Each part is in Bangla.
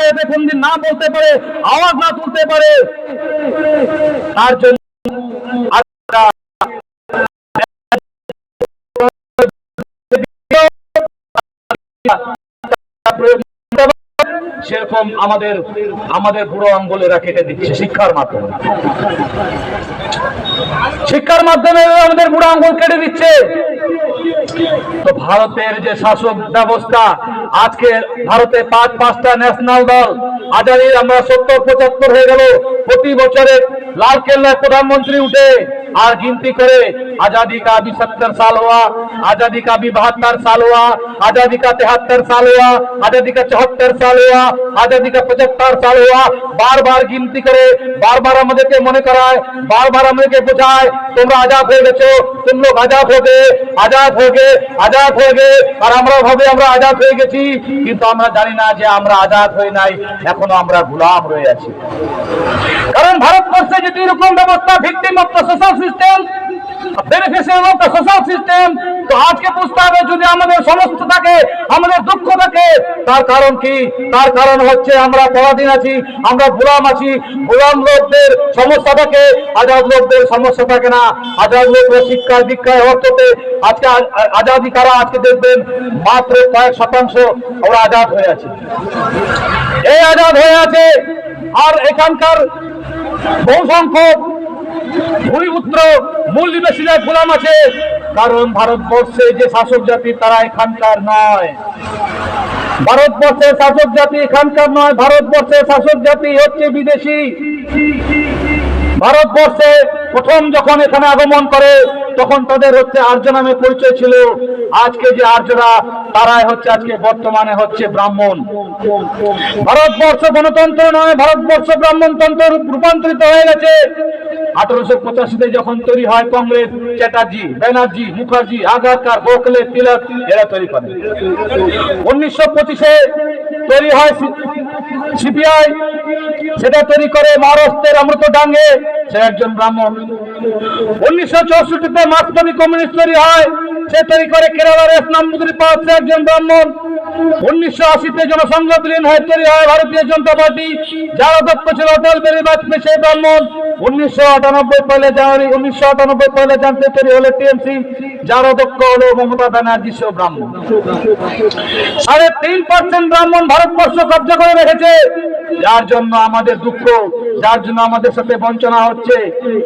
হয়ে কোন দিন না বলতে পারে, আওয়াজ না তুলতে পারে, তার জন্য সেরকম আমাদের আমাদের বুড়ো আঙ্গুলেরা কেটে দিচ্ছে শিক্ষার মাধ্যমে। শিক্ষার মাধ্যমে আমাদের বুড়ো আঙ্গুল কেটে দিচ্ছে। তো ভারতের যে শাসক ব্যবস্থা আজকে ভারতে পাঁচ, পাঁচটা ন্যাশনাল দল। আজাদির আমরা সত্তর, পঁচাত্তর হয়ে গেল। প্রতি বছরে লাল কেল্লায় প্রধানমন্ত্রী উঠে আর गिनती করে आजादी का अभी सत्तर साल हुआ आजादी का अभी बहत्तर साल हुआ आजादी का तिहत्तर साल हुआ आजादी का चौहत्तर साल हुआ आजादी का पचहत्तर साल हुआ बार बार गिनती করে বারবার আমাদেরকে মনে করায় বারবার আমাদেরকে বোঝায় তোমরা আজাদ হয়ে গেছো তুম লোক আজাদ হবে আজাদ হয়ে গে আজাদ হয়ে গে আর আমরা ভাবে আমরা আজাদ হয়ে গেছি কিন্তু আমরা জানি না যে আমরা আজাদ হই নাই এখনো আমরা গোলাম রয়ে আছি কারণ ভারতবর্ষে যদি এরকম ব্যবস্থা ভিত্তিম of social system beneficiary system তো আজকে বুঝতে হবে যদি আমাদের থাকে, আমাদের দুঃখ তার কারণ তার কারণ হচ্ছে আমরা আছি, আমরা গোলাম আছি। গোলাম লোকদের সমস্যা থাকে, আজাদ লোকদের সমস্যা থাকে না। আজাদ শিক্ষায়, দীক্ষায়, অর্থতে আজকে আজাদি কারা আজকে দেখবেন? মাত্র কয়েক শতাংশ ওরা আজাদ হয়ে আছে। এই আজাদ হয়ে আছে। আর এখানকার বহু সংখ্যক ভূমিপুত্র মূল যায় গোলাম আছে, কারণ ভারতবর্ষে যে শাসক জাতি তারা এখানকার নয়। ভারতবর্ষের শাসক জাতি এখানকার নয়, ভারতবর্ষের শাসক জাতি হচ্ছে বিদেশি। ভারতবর্ষে প্রথম যখন এখানে আগমন করে, তখন তাদের হচ্ছে আর্য নামে পরিচয় ছিল। আজকে যে আর্যরা, তারাই হচ্ছে আজকে বর্তমানে হচ্ছে ব্রাহ্মণ। ভারতবর্ষ গণতন্ত্র নয়, ভারতবর্ষ ব্রাহ্মণতন্ত্র রূপান্তরিত হয়ে গেছে। আঠারোশো পঁচাশিতে যখন তৈরি হয় কংগ্রেস, চ্যাটার্জি, ব্যানার্জি, মুখার্জি, আগারকার গোখলে তিলক, এরা তৈরি করে। উনিশশো পঁচিশে তৈরি হয় সিপিআই, সেটা তৈরি করে মহারাষ্ট্রের অমৃত ডাঙ্গে সে একজন ব্রাহ্মণ। উনিশশো চৌষট্টিতে মার্কসবাদী কমিউনিস্ট তৈরি হয়, সে তৈরি করে কেরালার ইসলামপুরি পাস সে একজন ব্রাহ্মণ। উনিশশো আশিতে জনসংঘ বিলীন হয় তৈরি হয় ভারতীয় জনতা পার্টি, যারা অধ্যক্ষ ছিল অটল বিহারী বাজপেয়ী, সেই ব্রাহ্মণ। উনিশশো আটানব্বই পয়লা জানুয়ারি, উনিশশো আটানব্বই পয়লা জানতে তৈরি হলো টিএমসি, যার অধ্যক্ষ হলো মমতা ব্যানার্জি ব্রাহ্মণ। সাড়ে তিন পার্সেন্ট ব্রাহ্মণ ভারতবর্ষ কব্জা রেখেছে। যার জন্য আমাদের দুঃখ, যার জন্য আমাদের সাথে বঞ্চনা হচ্ছে,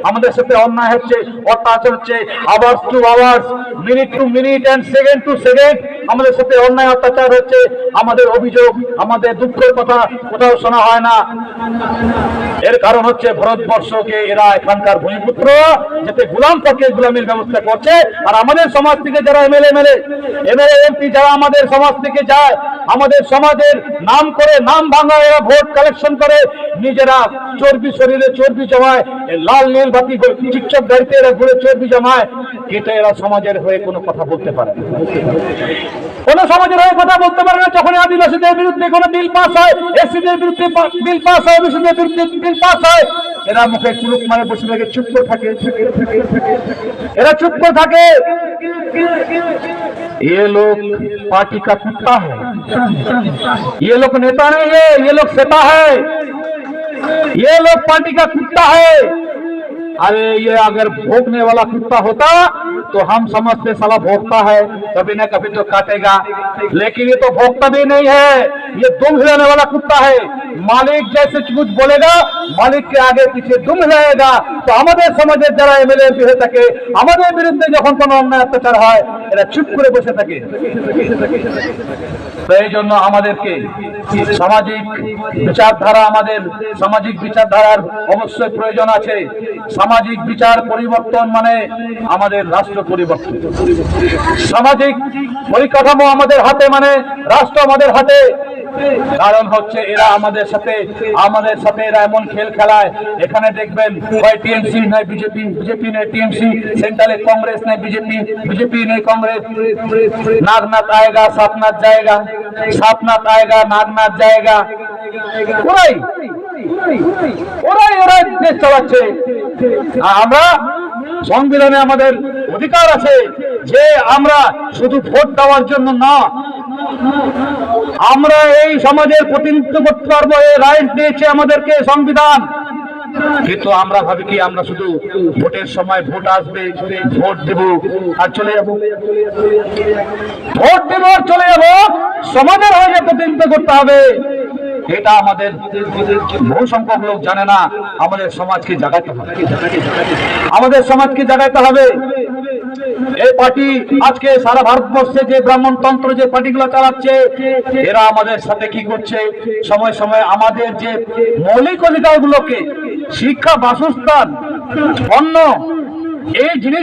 আমাদের সাথে অন্যায় হচ্ছে, অত্যাচার হচ্ছে hours to hours minute to minute and second to second আমাদের সাথে অন্যায় অত্যাচার হচ্ছে, আমাদের অভিযোগ, আমাদের দুঃখের কথা কোথাও শোনা হয় না এর কারণ হচ্ছে ভারতবর্ষকে এরা এখানকার ভূমিপুত্র, যাতে গুলাম থাকে গোলামের ব্যবস্থা করছে আর আমাদের সমাজ থেকে যারা এমএলএ এমএলএ এমএলএ, এমপি যারা আমাদের সমাজ থেকে যায়, আমাদের সমাজের নাম করে নাম ভাঙা এরা ভোট কালেকশন করে, নিজেরা চর্বি শরীরে চর্বি জমায় লাল, নীল, বাতি চিকচক গাড়িতে এরা ঘুরে চর্বি জমায় কিন্তু এরা সমাজের হয়ে কোনো কথা বলতে পারে। কোন সমাজের হয়ে কথা বলতে পারে না যখন আদিবাসীদের বিরুদ্ধে কোনো বিল পাস হয় এসসিদের বিরুদ্ধে বিল পাস হয় ওবিসিদের বিরুদ্ধে বিল পাস হয় এরা মুখে কুলুক মারে বসে থাকে চুপ করে থাকে এরা চুপ করে থাকে ये लोग पार्टी का कुत्ता है ये लोग नेता नहीं है ये लोग सेता है ये लोग पार्टी का कुत्ता है अरे ये अगर भोगने वाला कुत्ता होता तो हम समझते साला भोगता है, कभी ना कभी तो काटेगा। लेकिन ये तो भोगता भी नहीं है, ये दुम हिलाने वाला कुत्ता है। मालिक जैसे कुछ बोलेगा, मालिक के आगे पीछे दुम हिलाएगा। তো আমাদের সমাজের যারা এমএলএ, এমপি হয়ে থাকে, আমাদের বিরুদ্ধে যখন কোনো অন্যায় অত্যাচার হয়, এরা চুপ করে বসে থাকে। এই জন্য আমাদেরকে সামাজিক বিচারধারা, আমাদের সামাজিক বিচারধারার অবশ্যই প্রয়োজন আছে। সামাজিক বিচার পরিবর্তন মানে আমাদের রাষ্ট্র পরিবর্তন। সামাজিক পরিকাঠামো আমাদের হাতে মানে রাষ্ট্র আমাদের হাতে। কারণ হচ্ছে এরা আমাদের সাথে আমাদের সাথে এরা এমন খেল খেলায়। এখানে দেখবেন, হয় টিএমসি নয়, বিজেপি বিজেপি নেই টিএমসি, সেন্ট্রালে কংগ্রেস নেই বিজেপি বিজেপি নেই কংগ্রেস। নাগনাথ আয়েগা সাপনাথ জায়গা সাপনাথ আয়েগা, নাগনাথ জায়গা। ওরাই ওরাই ওরাই দেশ চালাচ্ছে। আমরা সংবিধানে আমাদের অধিকার আছে যে আমরা শুধু ভোট দেওয়ার জন্য না আমরা এই সমাজের প্রতিনিধিত্ব করতে পারব, এই রাইট দিয়েছে আমাদেরকে সংবিধান। কিন্তু আমরা ভাবি কি, আমরা শুধু ভোটের সময় ভোট আসবে, ভোট দেব আর চলে যাব। ভোট দেব আর চলে যাব, সমাজের হয়ে প্রতিনিধিত্ব করতে হবে। এটা আমাদের বহু সংখ্যক লোক জানে না, আমাদের সমাজকে জাগাতে হবে। আমাদের সমাজকে জাগাতে হবে। এই পার্টি আজকে সারা ভারতবর্ষে যে ব্রাহ্মণতন্ত্র যে পার্টিগুলো চালাচ্ছে, এরা আমাদের সাথে কি করছে? সময় সময় আমাদের যে মৌলিক অধিকারগুলোকে, শিক্ষা বাসস্থান অন্ন এই জিনিস